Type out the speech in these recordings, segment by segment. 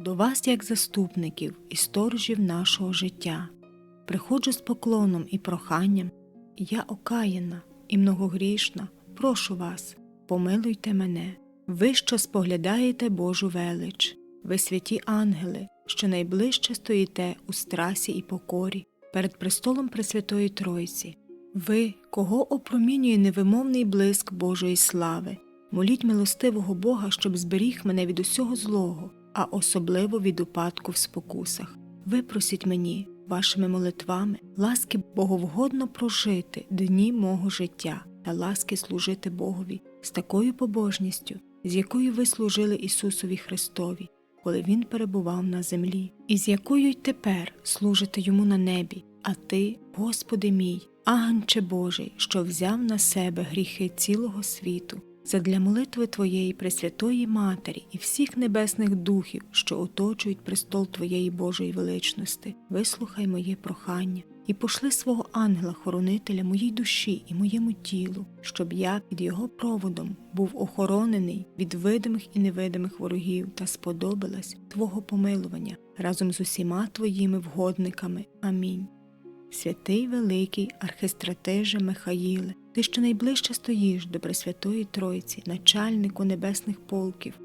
до вас як заступників і сторожів нашого життя. Приходжу з поклоном і проханням, я окаяна і многогрішна, прошу вас, помилуйте мене. Ви, що споглядаєте Божу велич, ви святі ангели, що найближче стоїте у страсі і покорі перед престолом Пресвятої Тройці. Ви, кого опромінює невимовний блиск Божої слави, моліть милостивого Бога, щоб зберіг мене від усього злого, а особливо від упадку в спокусах. Випросіть мені, вашими молитвами, ласки боговгодно прожити дні мого життя та ласки служити Богові з такою побожністю, з якою ви служили Ісусові Христові, коли Він перебував на землі, і з якою й тепер служите йому на небі, а ти, Господи мій, агнче Божий, що взяв на себе гріхи цілого світу, задля молитви Твоєї Пресвятої Матері і всіх небесних духів, що оточують престол Твоєї Божої величності, вислухай моє прохання і пошли свого ангела-хоронителя моїй душі і моєму тілу, щоб я під його проводом був охоронений від видимих і невидимих ворогів та сподобалась Твого помилування разом з усіма Твоїми вгодниками. Амінь. Святий великий архистратиже Михаїле, ти що найближче стоїш до Пресвятої Тройці, начальнику небесних полків,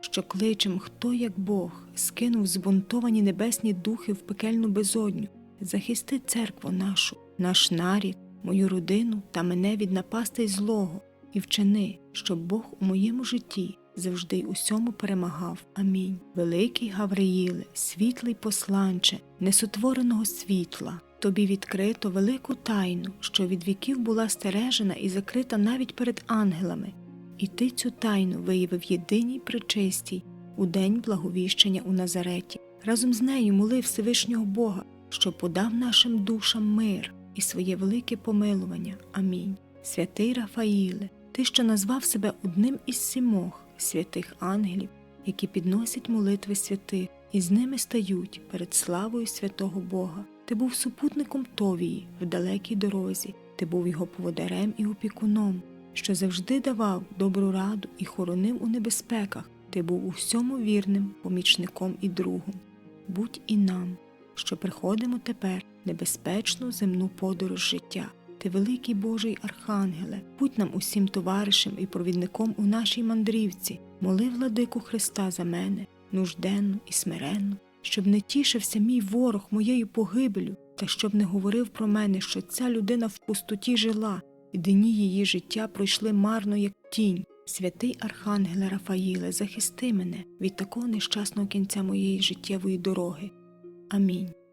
що кличем, хто як Бог, скинув збунтовані небесні духи в пекельну безодню, захисти церкву нашу, наш нарід, мою родину та мене від напастей злого, і вчини, щоб Бог у моєму житті завжди й усьому перемагав. Амінь. Великий Гавриїле, світлий посланче, несотвореного світла. Тобі відкрито велику тайну, що від віків була стережена і закрита навіть перед ангелами, і ти цю тайну виявив єдиній причистій у день благовіщення у Назареті. Разом з нею молив Всевишнього Бога, що подав нашим душам мир і своє велике помилування. Амінь. Святий Рафаїле, ти, що назвав себе одним із сімох святих ангелів, які підносять молитви святих, і з ними стають перед славою святого Бога. Ти був супутником Товії в далекій дорозі, ти був його поводарем і опікуном, що завжди давав добру раду і хоронив у небезпеках. Ти був у всьому вірним помічником і другом. Будь і нам, що приходимо тепер в небезпечну земну подорож життя. Ти великий Божий Архангеле, будь нам усім товаришем і провідником у нашій мандрівці, моли владику Христа за мене, нужденну і смиренну, щоб не тішився мій ворог моєю погибелю, та щоб не говорив про мене, що ця людина в пустоті жила, і дні її життя пройшли марно, як тінь. Святий Архангеле Рафаїле, захисти мене від такого нещасного кінця моєї життєвої дороги. Амінь.